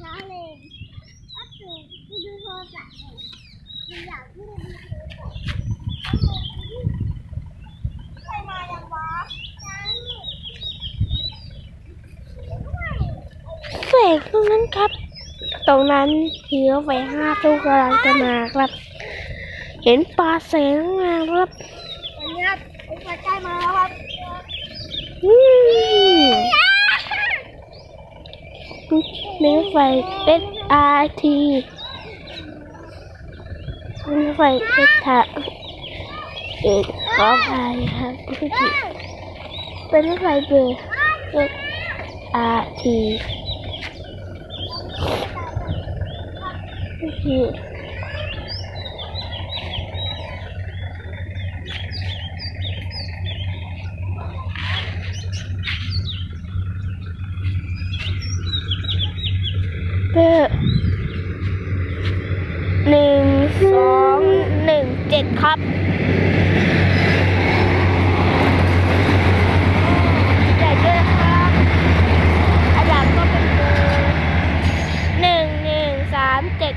ช้าเลยก็ตื่นไปดูโทรศัพท์เลยมันอยากที่จะดูโทรศัพท์ใครมายังวะเสกตรงนั้นครับ ตรงนั้นทีรถไฟห้าตู้กำลังจะมาครับ เห็นปลาแสงมาครับตอนนี้ครับรถไฟใกล้มาแล้วครับ อืม มีรถไฟ SRT มีรถไฟเอสทาเอกขออภัยครับผู้ผิดเป็นรถไฟเบอร์ SRT ผู้ผิด หนึ่งสองหนึ่งเจ็ดครับใหญ่ด้วะครับอันดับก็เป็นเบอร์หนึ่งหนึ่งสามเจ็ด